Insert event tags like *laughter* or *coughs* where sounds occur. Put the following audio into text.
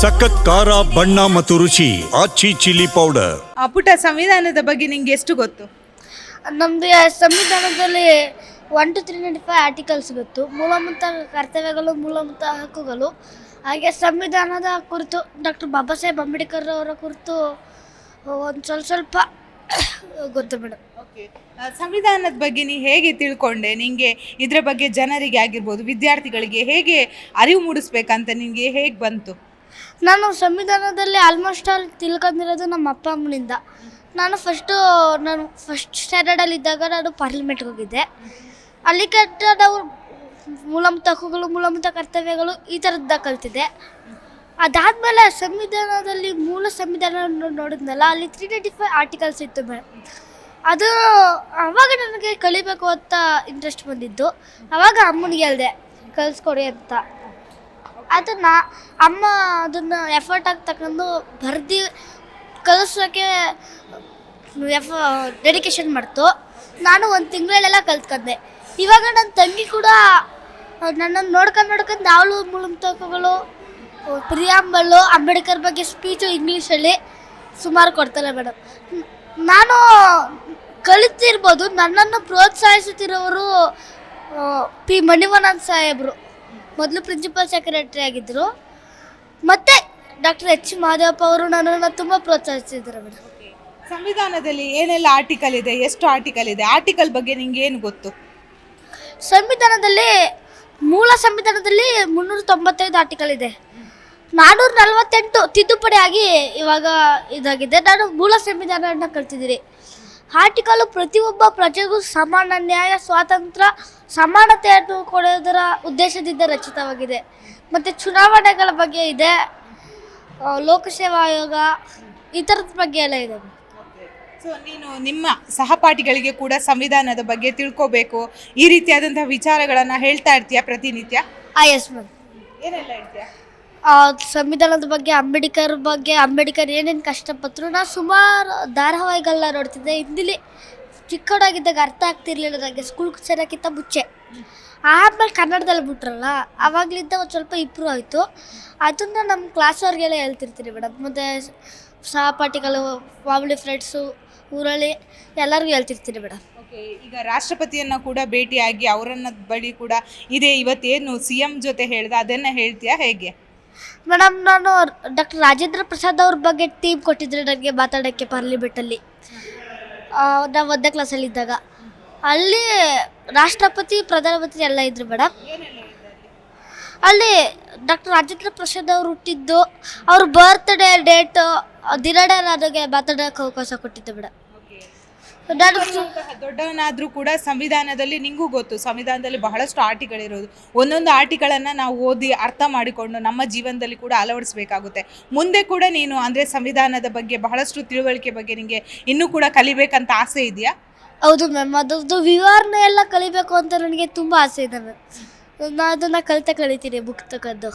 ಸಖತ್ ಖಾರ ಬಣ್ಣ ಮತ್ತು ರುಚಿ ಆಚಿ ಚಿಲ್ಲಿ ಪೌಡರ್. ಆ, ಪುಟ ಸಂವಿಧಾನದ ಬಗ್ಗೆ ನಿಂಗೆ ಎಷ್ಟು ಗೊತ್ತು? ನಮ್ಮದು ಸಂವಿಧಾನದಲ್ಲಿ one two three ninety five articles ಗೊತ್ತು. ಮೂಲಭೂತ ಕರ್ತವ್ಯಗಳು ಮೂಲಭೂತ ಹಕ್ಕುಗಳು. ಹಾಗೆ ಸಂವಿಧಾನದ ಕುರಿತು ಡಾಕ್ಟರ್ ಬಾಬಾ ಸಾಹೇಬ್ ಅಂಬೇಡ್ಕರ್ ಅವರ ಕುರಿತು ಒಂದು ಸ್ವಲ್ಪ ಸ್ವಲ್ಪ *coughs* ಗೊತ್ತು ಮೇಡಮ್ ಆ, ಸಂವಿಧಾನದ ಬಗ್ಗೆ ನೀ ಹೇಗೆ ತಿಳ್ಕೊಂಡೆ? ನಿಮಗೆ ಇದರ ಬಗ್ಗೆ ಜನರಿಗೆ ಆಗಿರ್ಬೋದು ವಿದ್ಯಾರ್ಥಿಗಳಿಗೆ ಹೇಗೆ ಅರಿವು ಮೂಡಿಸ್ಬೇಕಂತ ನಿಮಗೆ ಹೇಗೆ ಬಂತು? ನಾನು ಸಂವಿಧಾನದಲ್ಲಿ ಆಲ್ಮೋಸ್ಟ್ ಆಲ್ ತಿಳ್ಕೊಂಡಿರೋದು ನಮ್ಮ ಅಪ್ಪ ಅಮ್ಮನಿಂದ. ನಾನು ಫಸ್ಟು ನಾನು ಫಸ್ಟ್ ಸ್ಟ್ಯಾಂಡರ್ಡಲ್ಲಿ ಇದ್ದಾಗ ನಾನು ಪಾರ್ಲಿಮೆಂಟ್ಗೆ ಹೋಗಿದ್ದೆ. ಅಲ್ಲಿ ಕಟ್ಟ ನಾವು ಮೂಲಭೂತ ಹಕ್ಕುಗಳು ಮೂಲಭೂತ ಕರ್ತವ್ಯಗಳು ಈ ಥರದ್ದ ಕಲ್ತಿದ್ದೆ. ಅದಾದಮೇಲೆ ಸಂವಿಧಾನದಲ್ಲಿ ಮೂಲ ಸಂವಿಧಾನ ನೋಡಿದ್ನಲ್ಲ, ಅಲ್ಲಿ ತ್ರೀ ನೈಂಟಿ ಫೈವ್ ಆರ್ಟಿಕಲ್ಸ್ ಇತ್ತು ಮೇಡಮ್ ಅದು ಅವಾಗ ನನಗೆ ಕಲಿಬೇಕು ಅಂತ ಇಂಟ್ರೆಸ್ಟ್ ಬಂದಿದ್ದು. ಅವಾಗ ಅಮ್ಮನಿಗೆ ಹೇಳಿದೆ ಕಲಿಸ್ಕೊಡಿ ಅಂತ. ಅದನ್ನು ಅಮ್ಮ ಅದನ್ನು ಎಫರ್ಟ್ ಆಗಿ ತಗೊಂಡು ಬರ್ದು ಕಲಿಸೋಕ್ಕೆ ಎಫ ಡೆಡಿಕೇಶನ್ ಮಾಡ್ತು. ನಾನು ಒಂದು ತಿಂಗಳಲ್ಲೆಲ್ಲ ಕಲ್ತ್ಕೊಂಡೆ. ಇವಾಗ ನನ್ನ ತಂಗಿ ಕೂಡ ನನ್ನನ್ನು ನೋಡ್ಕೊಂಡು ನೋಡ್ಕೊಂಡು ಅವಳು ಮುಳುಮ್ತಕಗಳು ಪ್ರಿಯಾಂಬಲ್ಲು ಅಂಬೇಡ್ಕರ್ ಬಗ್ಗೆ ಸ್ಪೀಚು ಇಂಗ್ಲೀಷಲ್ಲಿ ಸುಮಾರು ಕೊಡ್ತಾರೆ ಮೇಡಮ್ ನಾನು ಕಲಿತಿರ್ಬೋದು, ನನ್ನನ್ನು ಪ್ರೋತ್ಸಾಹಿಸುತ್ತಿರೋರು ಪಿ ಮಣಿವನಂದ್ ಸಾಹೇಬರು. ಮೊದಲು ಪ್ರಿನ್ಸಿಪಲ್ ಸೆಕ್ರೆಟರಿ ಆಗಿದ್ದರು ಮತ್ತು ಡಾಕ್ಟರ್ ಎಚ್ ಮಾಧವಪ್ಪ ಅವರು ನನ್ನನ್ನು ತುಂಬ ಪ್ರೋತ್ಸಾಹಿಸಿದ್ರು ಮೇಡಮ್. ಸಂವಿಧಾನದಲ್ಲಿ ಏನೆಲ್ಲ ಆರ್ಟಿಕಲ್ ಇದೆ? ಎಷ್ಟು ಆರ್ಟಿಕಲ್ ಇದೆ? ಆರ್ಟಿಕಲ್ ಬಗ್ಗೆ ನಿಂಗೆ ಏನು ಗೊತ್ತು? ಸಂವಿಧಾನದಲ್ಲಿ ಮೂಲ ಸಂವಿಧಾನದಲ್ಲಿ ಮುನ್ನೂರ ತೊಂಬತ್ತೈದು ಆರ್ಟಿಕಲ್ ಇದೆ. ನಾನ್ನೂರ ನಲವತ್ತೆಂಟು ತಿದ್ದುಪಡಿ ಆಗಿ ಇವಾಗ ಇದಾಗಿದೆ. ನಾನು ಮೂಲ ಸಂವಿಧಾನವನ್ನು ಕಲ್ತಿದ್ದೀನಿ. ಆರ್ಟಿಕಲ್ ಪ್ರತಿಯೊಬ್ಬ ಪ್ರಜೆಗೂ ಸಮಾನ ನ್ಯಾಯ ಸ್ವಾತಂತ್ರ್ಯ ಸಮಾನತೆಯನ್ನು ಕೊಡೋದರ ಉದ್ದೇಶದಿಂದ ರಚಿತವಾಗಿದೆ. ಮತ್ತು ಚುನಾವಣೆಗಳ ಬಗ್ಗೆ ಇದೆ. ಲೋಕಸೇವಾ ಆಯೋಗ ಈ ಥರದ ಬಗ್ಗೆ ಎಲ್ಲ ಇದೆ. ಸೊ ನೀನು ನಿಮ್ಮ ಸಹಪಾಠಿಗಳಿಗೆ ಕೂಡ ಸಂವಿಧಾನದ ಬಗ್ಗೆ ತಿಳ್ಕೋಬೇಕು. ಈ ರೀತಿಯಾದಂತಹ ವಿಚಾರಗಳನ್ನು ಹೇಳ್ತಾ ಇರ್ತೀಯ ಪ್ರತಿನಿತ್ಯ? ಎಸ್ ಮ್ಯಾಮ್ ಏನೆಲ್ಲ ಹೇಳ್ತೀಯ? ಸಂವಿಧಾನದ ಬಗ್ಗೆ, ಅಂಬೇಡ್ಕರ್ ಬಗ್ಗೆ, ಅಂಬೇಡ್ಕರ್ ಏನೇನು ಕಷ್ಟಪಟ್ಟರು ನಾನು ಸುಮಾರು ಧಾರಾವಾಹಿಗಳನ್ನ ನೋಡ್ತಿದ್ದೆ. ಹಿಂದಿಲಿ ಚಿಕ್ಕವರಾಗಿದ್ದಾಗ ಅರ್ಥ ಆಗ್ತಿರ್ಲಿಲ್ಲ ನನಗೆ ಸ್ಕೂಲ್ ಸೇರೋಕ್ಕಿಂತ ಮುಚ್ಚೆ. ಆಮೇಲೆ ಕನ್ನಡದಲ್ಲಿ ಬಿಟ್ರಲ್ಲ ಆವಾಗಲಿದ್ದ ಒಂದು ಸ್ವಲ್ಪ ಇಂಪ್ರೂವ್ ಆಯಿತು. ಅದನ್ನು ನಮ್ಮ ಕ್ಲಾಸವ್ರಿಗೆಲ್ಲ ಹೇಳ್ತಿರ್ತೀನಿ ಮೇಡಮ್ ಮತ್ತು ಸಹಪಾಠಿಗಳು ಫ್ಯಾಮಿಲಿ ಫ್ರೆಂಡ್ಸು ಊರಲ್ಲಿ ಎಲ್ಲರಿಗೂ ಹೇಳ್ತಿರ್ತೀನಿ ಮೇಡಮ್ ಈಗ ರಾಷ್ಟ್ರಪತಿಯನ್ನ ಕೂಡ ಭೇಟಿಯಾಗಿ ಅವರನ್ನ ಬಳಿ ಕೂಡ ಇದೆ. ಇವತ್ತೇನು ಸಿ ಎಂ ಜೊತೆ ಹೇಳ್ದ, ಅದನ್ನ ಹೇಳ್ತೀಯಾ ಹೇಗೆ? ಮೇಡಮ್, ನಾನು ಡಾಕ್ಟರ್ ರಾಜೇಂದ್ರ ಪ್ರಸಾದ್ ಅವ್ರ ಬಗ್ಗೆ ಟೀಮ್ ಕೊಟ್ಟಿದ್ರು ನನಗೆ ಮಾತಾಡೋಕ್ಕೆ ಪಾರ್ಲಿಮೆಂಟಲ್ಲಿ ನಾವು ಒಂದನೇ ಕ್ಲಾಸಲ್ಲಿದ್ದಾಗ ಅಲ್ಲಿ ರಾಷ್ಟ್ರಪತಿ, ಪ್ರಧಾನಮಂತ್ರಿ ಎಲ್ಲ ಇದ್ರು ಮೇಡಮ್. ಅಲ್ಲಿ ಡಾಕ್ಟರ್ ರಾಜೇಂದ್ರ ಪ್ರಸಾದ್ ಅವರು ಹುಟ್ಟಿದ್ದು, ಅವ್ರ ಬರ್ತ್ಡೇ ಡೇಟು ದಿನಡ ನನಗೆ ಮಾತಾಡೋಕೆ ಅವಕಾಶ ಕೊಟ್ಟಿದ್ದು ಮೇಡಮ್. ದೊಡ್ಡವನಾದ್ರೂ ಕೂಡ ಸಂವಿಧಾನದಲ್ಲಿ ನಿಂಗೂ ಗೊತ್ತು ಸಂವಿಧಾನದಲ್ಲಿ ಬಹಳಷ್ಟು ಆರ್ಟಿಗಳಿರೋದು. ಒಂದೊಂದು ಆಟಿಗಳನ್ನು ನಾವು ಓದಿ ಅರ್ಥ ಮಾಡಿಕೊಂಡು ನಮ್ಮ ಜೀವನದಲ್ಲಿ ಕೂಡ ಅಳವಡಿಸಬೇಕಾಗುತ್ತೆ. ಮುಂದೆ ಕೂಡ ನೀನು ಅಂದ್ರೆ ಸಂವಿಧಾನದ ಬಗ್ಗೆ ಬಹಳಷ್ಟು ತಿಳುವಳಿಕೆ ಬಗ್ಗೆ ನಿಂಗೆ ಇನ್ನೂ ಕೂಡ ಕಲಿಬೇಕಂತ ಆಸೆ ಇದೆಯಾ? ಹೌದು ಮ್ಯಾಮ್ ಅದರದ್ದು ವಿವರಣೆ ಎಲ್ಲ ಕಲಿಬೇಕು ಅಂತ ನನಗೆ ತುಂಬ ಆಸೆ ಇದೆ ಮ್ಯಾಮ್ ನಾನು ಅದನ್ನು ಕಲಿತ ಕಲಿತೀನಿ ಬುಕ್ ತಗೊಂಡು.